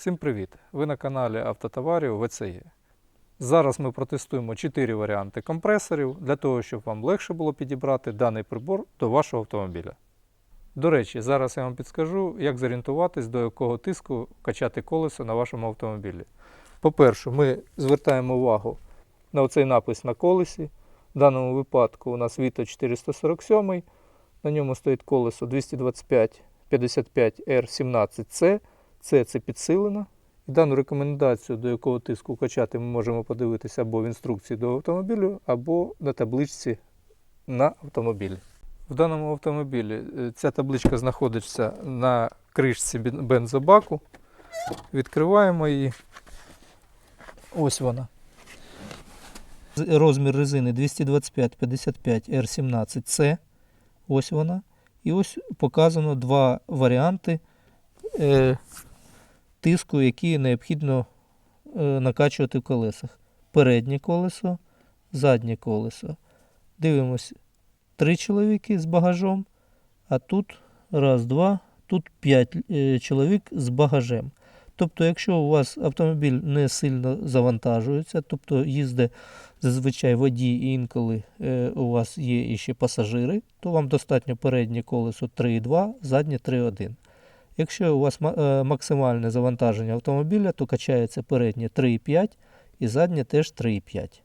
Всім привіт! Ви на каналі Автотоварів ВЦЄ. Зараз ми протестуємо 4 варіанти компресорів для того, щоб вам легше було підібрати даний прибор до вашого автомобіля. До речі, зараз я вам підскажу, як зорієнтуватись, до якого тиску качати колесо на вашому автомобілі. По-перше, ми звертаємо увагу на оцей напис на колесі. В даному випадку у нас Vito 447, на ньому стоїть колесо 225 55 R17C. Це це підсилено. І дану рекомендацію, до якого тиску качати, ми можемо подивитися або в інструкції до автомобілю, або на табличці на автомобілі. В даному автомобілі е, ця табличка знаходиться на кришці бензобаку. Відкриваємо її. Ось вона. Розмір резини 225-55 R17C. Ось вона. І ось показано два варіанти е, тиску, які необхідно е, накачувати в колесах. Переднє колесо, заднє колесо. Дивимось, три чоловіки з багажом, а тут раз, два, тут п'ять е, чоловік з багажем. Тобто, якщо у вас автомобіль не сильно завантажується, тобто їздить зазвичай водій і інколи е, у вас є іще пасажири, то вам достатньо переднє колесо 3,2, заднє 3,1. Якщо у вас е, максимальне завантаження автомобіля, то качається переднє 3,5 і заднє теж 3,5.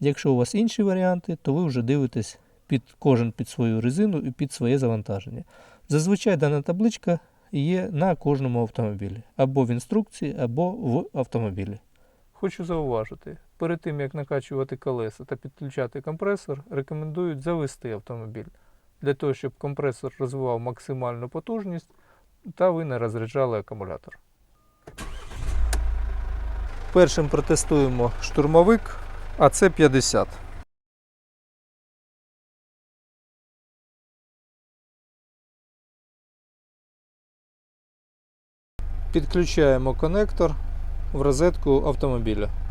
Якщо у вас інші варіанти, то ви вже дивитесь під кожен під свою резину і під своє завантаження. Зазвичай дана табличка є на кожному автомобілі, або в інструкції, або в автомобілі. Хочу зауважити, перед тим як накачувати колеса та підключати компресор, рекомендують завести автомобіль для того, щоб компресор розвивав максимальну потужність та ви не розряджали акумулятор. Першим протестуємо штурмовик АЦ-50. Підключаємо конектор в розетку автомобіля.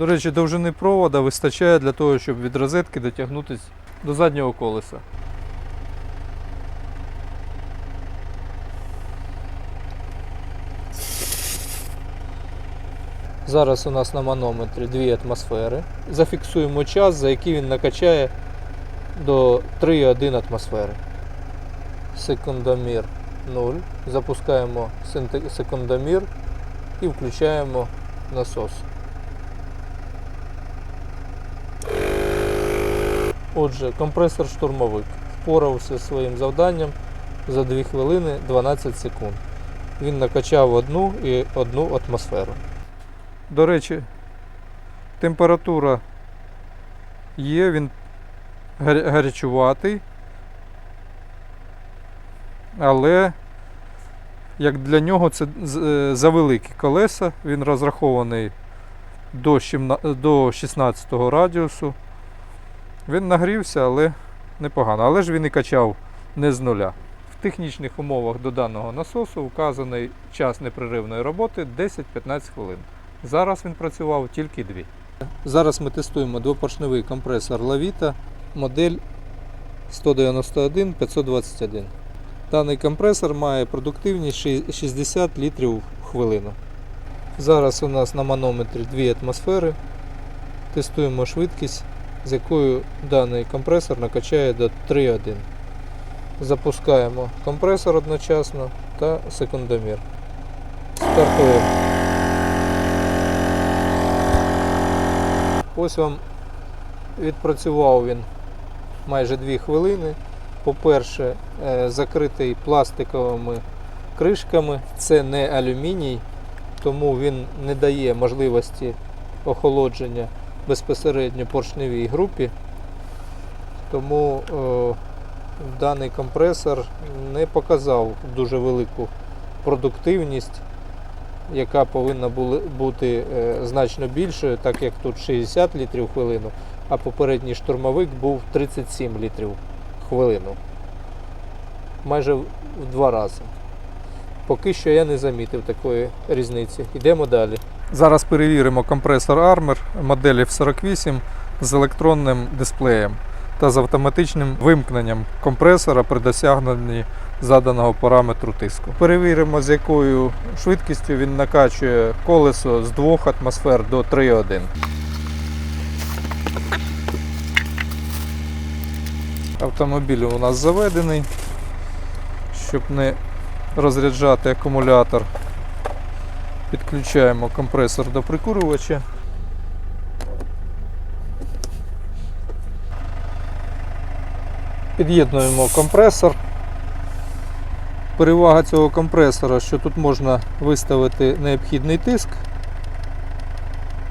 До речі, довжини провода вистачає для того, щоб від розетки дотягнутися до заднього колеса. Зараз у нас на манометрі 2 атмосфери. Зафіксуємо час, за який він накачає до 3,1 атмосфери. Секундомір 0. Запускаємо секундомір і включаємо насос. Отже, компресор штурмовик впорався зі своїм завданням за 2 хвилини 12 секунд. Він накачав одну і одну атмосферу. До речі, температура є, він гарячуватий, але як для нього це з- е, завеликі колеса, він розрахований до 16 радіусу. Він нагрівся, але непогано. Але ж він і качав не з нуля. В технічних умовах до даного насосу вказаний час непреривної роботи 10-15 хвилин. Зараз він працював тільки дві. Зараз ми тестуємо двопоршневий компресор Lavita модель 191 521. Даний компресор має продуктивність 60 літрів в хвилину. Зараз у нас на манометрі 2 атмосфери. Тестуємо швидкість з якою даний компресор накачає до 3.1. Запускаємо компресор одночасно та секундомір. Стартуємо. Ось вам відпрацював він майже 2 хвилини. По-перше, е, закритий пластиковими кришками. Це не алюміній, тому він не дає можливості охолодження безпосередньо поршневій групі, тому е, даний компресор не показав дуже велику продуктивність, яка повинна були- бути е, значно більшою, так як тут 60 літрів хвилину, а попередній штурмовик був 37 літрів хвилину. Майже в два рази. Поки що я не замітив такої різниці. Йдемо далі. Зараз перевіримо компресор Armor моделі F48 з електронним дисплеєм та з автоматичним вимкненням компресора при досягненні заданого параметру тиску. Перевіримо, з якою швидкістю він накачує колесо з 2 атмосфер до 3,1. Автомобіль у нас заведений, щоб не розряджати акумулятор. Підключаємо компресор до прикурювача. Під'єднуємо компресор. Перевага цього компресора, що тут можна виставити необхідний тиск.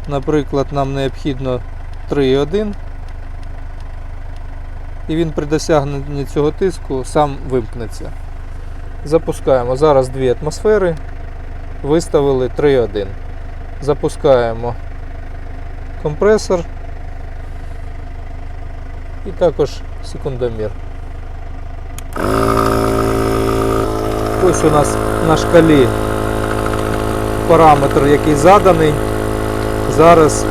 Наприклад, нам необхідно 3,1 і він при досягненні цього тиску сам вимкнеться. Запускаємо зараз 2 атмосфери, виставили 3,1. Запускаємо компресор і також секундомір. Ось у нас на шкалі параметр, який заданий, зараз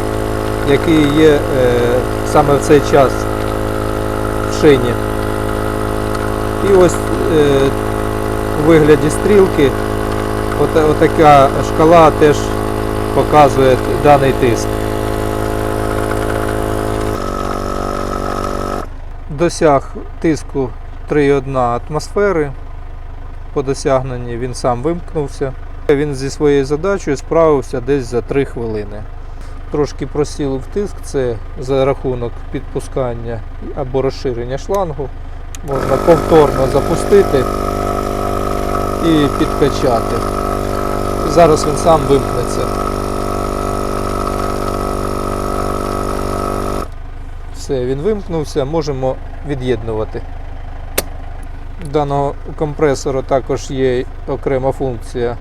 який є е, саме в цей час в шині. І ось е, у вигляді стрілки от, отака шкала теж показує даний тиск. Досяг тиску 3,1 атмосфери. По досягненні він сам вимкнувся. Він зі своєю задачею справився десь за 3 хвилини. Трошки просілив тиск, це за рахунок підпускання або розширення шлангу. Можна повторно запустити і підкачати. Зараз він сам вимкнеться. Все, він вимкнувся, можемо від'єднувати. У даного компресора також є окрема функція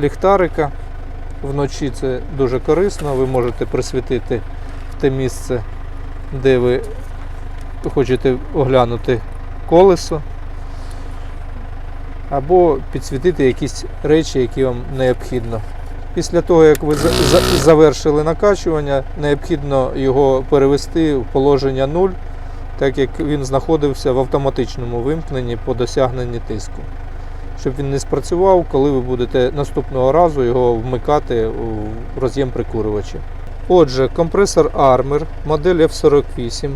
ліхтарика. Вночі це дуже корисно, ви можете присвітити в те місце, де ви хочете оглянути колесо, або підсвітити якісь речі, які вам необхідно. Після того, як ви за- за- завершили накачування, необхідно його перевести в положення 0, так як він знаходився в автоматичному вимкненні по досягненні тиску. Щоб він не спрацював, коли ви будете наступного разу його вмикати у роз'єм прикурювача. Отже, компресор Armor модель F48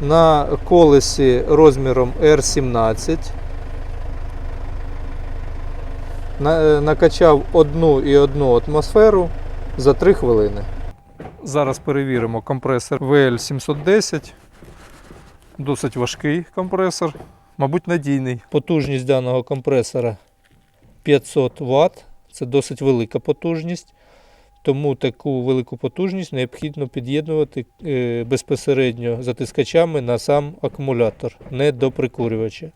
на колесі розміром R17 на- накачав 1,1 атмосферу за 3 хвилини. Зараз перевіримо компресор VL710. Досить важкий компресор, мабуть, надійний. Потужність даного компресора 500 Вт. Це досить велика потужність. Тому таку велику потужність необхідно під'єднувати е, безпосередньо затискачами на сам акумулятор, не до прикурювача.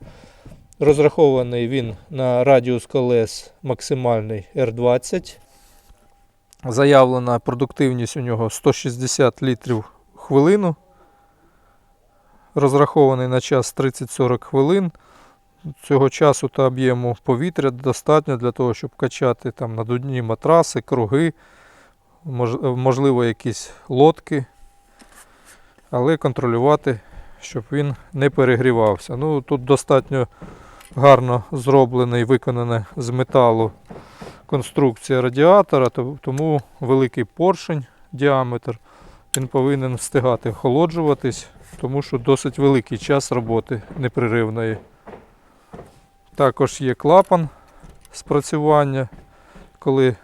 Розрахований він на радіус колес максимальний R20. Заявлена продуктивність у нього 160 літрів хвилину. Розрахований на час 30-40 хвилин. Цього часу та об'єму повітря достатньо для того, щоб качати там надувні матраси, круги, можливо, якісь лодки, але контролювати, щоб він не перегрівався. Ну, тут достатньо гарно зроблена і виконана з металу конструкція радіатора, тому великий поршень діаметр. Він повинен встигати охолоджуватись, тому що досить великий час роботи непреривної. Також є клапан спрацювання, коли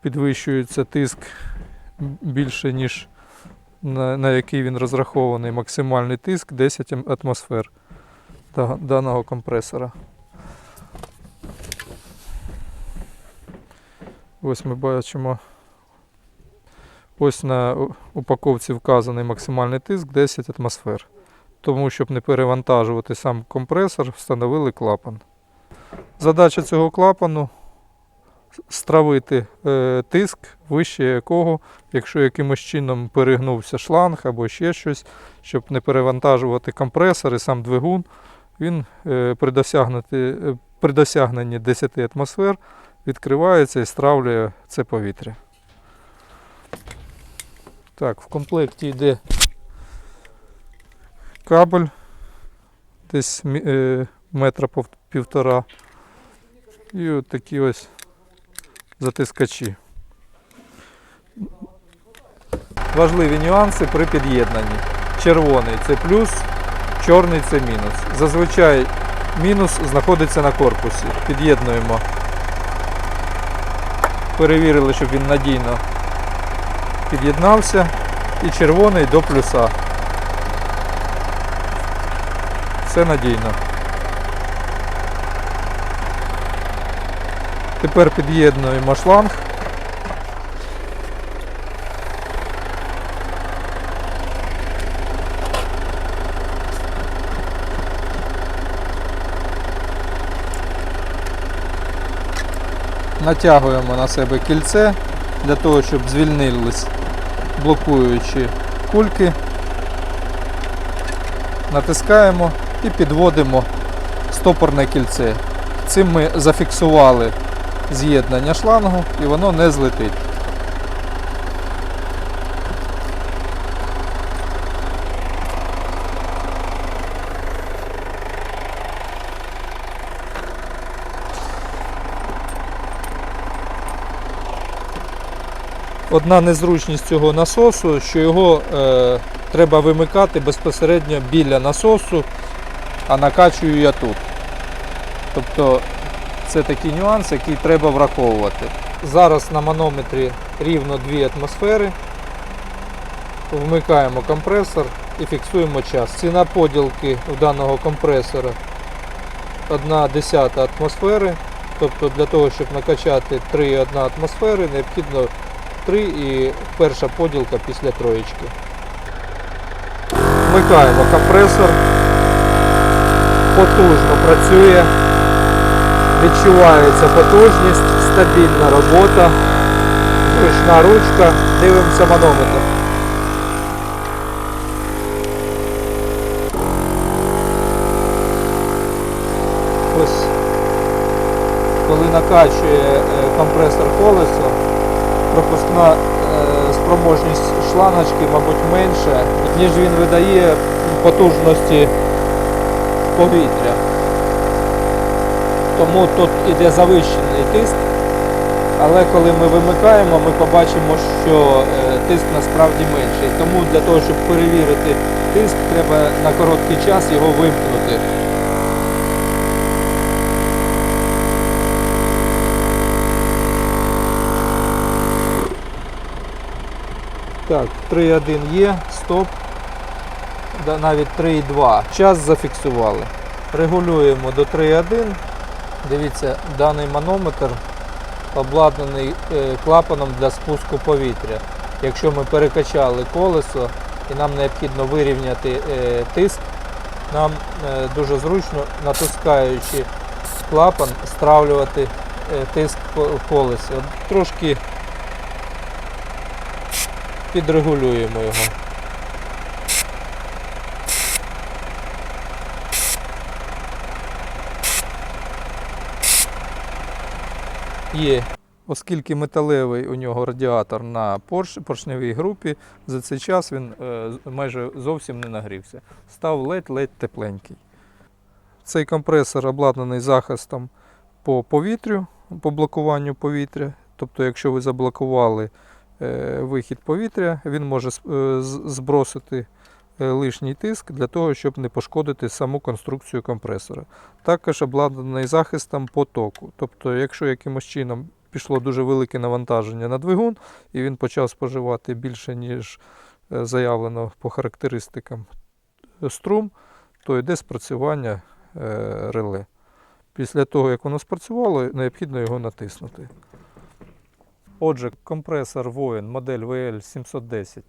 підвищується тиск більше, ніж на, який він розрахований. Максимальний тиск 10 атмосфер даного компресора. Ось ми бачимо. Ось на упаковці вказаний максимальний тиск 10 атмосфер. Тому, щоб не перевантажувати сам компресор, встановили клапан. Задача цього клапану стравити е, тиск, вище якого, якщо якимось чином перегнувся шланг або ще щось, щоб не перевантажувати компресор і сам двигун, він е, е, при досягненні 10 атмосфер відкривається і стравлює це повітря. Так, в комплекті йде кабель десь е, метра півтора. І от такі ось затискачі. Важливі нюанси при під'єднанні. Червоний це плюс, чорний це мінус. Зазвичай мінус знаходиться на корпусі. Під'єднуємо. Перевірили, щоб він надійно під'єднався. І червоний до плюса. Все надійно. Тепер під'єднуємо шланг. Натягуємо на себе кільце для того, щоб звільнились блокуючі кульки. Натискаємо і підводимо стопорне кільце. Цим ми зафіксували з'єднання шлангу і воно не злетить. Одна незручність цього насосу, що його е, треба вимикати безпосередньо біля насосу, а накачую я тут. Тобто це такий нюанс, який треба враховувати. Зараз на манометрі рівно 2 атмосфери. Вмикаємо компресор і фіксуємо час. Ціна поділки у даного компресора 1 десята атмосфери. Тобто для того, щоб накачати 3,1 атмосфери, необхідно 3 і перша поділка після троєчки. Вмикаємо компресор. Потужно працює. Відчувається потужність, стабільна робота, зручна ручка. Дивимося манометр. Ось коли накачує е, компресор колесо, пропускна е, спроможність шлангочки, мабуть, менша, ніж він видає потужності повітря. Тому тут іде завищений тиск, але коли ми вимикаємо, ми побачимо, що е, тиск насправді менший. Тому для того, щоб перевірити тиск, треба на короткий час його вимкнути. Так, 3.1 є, стоп. Навіть 3.2. Час зафіксували. Регулюємо до 3.1. Дивіться, даний манометр обладнаний е, клапаном для спуску повітря. Якщо ми перекачали колесо і нам необхідно вирівняти е, тиск, нам е, дуже зручно, натискаючи клапан, стравлювати тиск в колесі. Трошки підрегулюємо його. Є. Оскільки металевий у нього радіатор на порш, поршневій групі, за цей час він е, майже зовсім не нагрівся. Став ледь-ледь тепленький. Цей компресор обладнаний захистом по повітрю, по блокуванню повітря. Тобто, якщо ви заблокували вихід повітря, він може е, збросити е, лишній тиск для того, щоб не пошкодити саму конструкцію компресора. Також обладнаний захистом потоку. Тобто, якщо якимось чином пішло дуже велике навантаження на двигун, і він почав споживати більше, ніж е, заявлено по характеристикам е, струм, то йде спрацювання е, реле. Після того, як воно спрацювало, необхідно його натиснути. Отже, компресор воїн модель VL710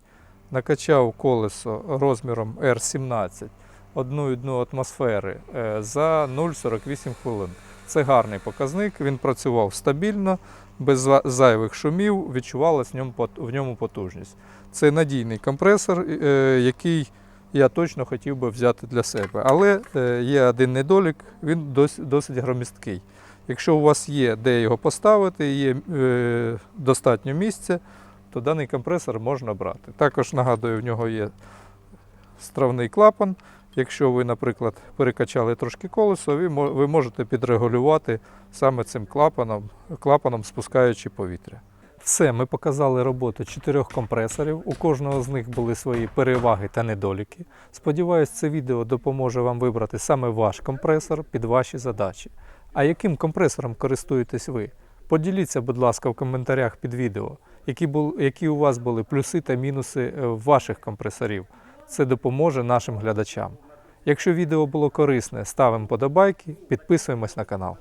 накачав колесо розміром R17 1,1 атмосфери е, за 0,48 хвилин. Це гарний показник, він працював стабільно, без зайвих шумів, відчувалась в ньому, потужність. Це надійний компресор, е, який я точно хотів би взяти для себе. Але е, є один недолік, він досить громісткий. Якщо у вас є де його поставити, є е, достатньо місця, то даний компресор можна брати. Також нагадую, в нього є стравний клапан. Якщо ви, наприклад, перекачали трошки колесо, ви, можете підрегулювати саме цим клапаном, клапаном спускаючи повітря. Все, ми показали роботу чотирьох компресорів. У кожного з них були свої переваги та недоліки. Сподіваюсь, це відео допоможе вам вибрати саме ваш компресор під ваші задачі. А яким компресором користуєтесь ви? Поділіться, будь ласка, в коментарях під відео, які, бу- які у вас були плюси та мінуси е, ваших компресорів. Це допоможе нашим глядачам. Якщо відео було корисне, ставимо подобайки, підписуємось на канал.